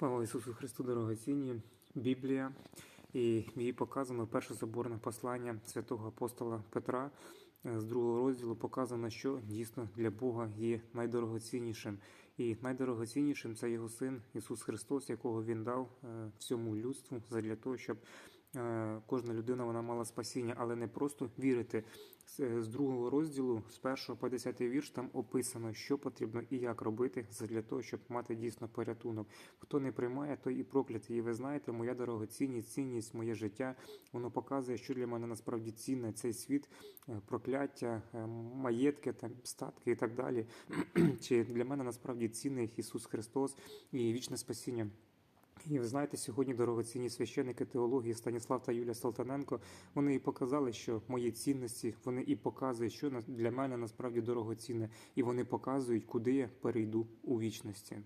Слава Ісусу Христу, дорогоцінні! Біблія, і їй показано перше соборне послання святого апостола Петра е, з другого розділу показано, що дійсно для Бога є найдорогоціннішим. І найдорогоціннішим це його син Ісус Христос, якого Він дав е, всьому людству задля того, щоб кожна людина вона мала спасіння, але не просто вірити. З- е, другого розділу, з першого по десятий вірш, там описано, що потрібно і як робити для того, щоб мати дійсно порятунок. Хто не приймає, той і проклятий. І ви знаєте, моя дорогоцінність, цінність, моє життя, воно показує, що для мене насправді цінне цей світ, е, прокляття, е, маєтки, там, статки і так далі. Чи для мене насправді цінний Ісус Христос і вічне спасіння. І ви знаєте, сьогодні дорогоцінні священники теології Станіслав та Юлія Салтаненко вони і показали, що мої цінності вони і показують, що для мене насправді дорогоцінне, і вони показують, куди я перейду у вічності.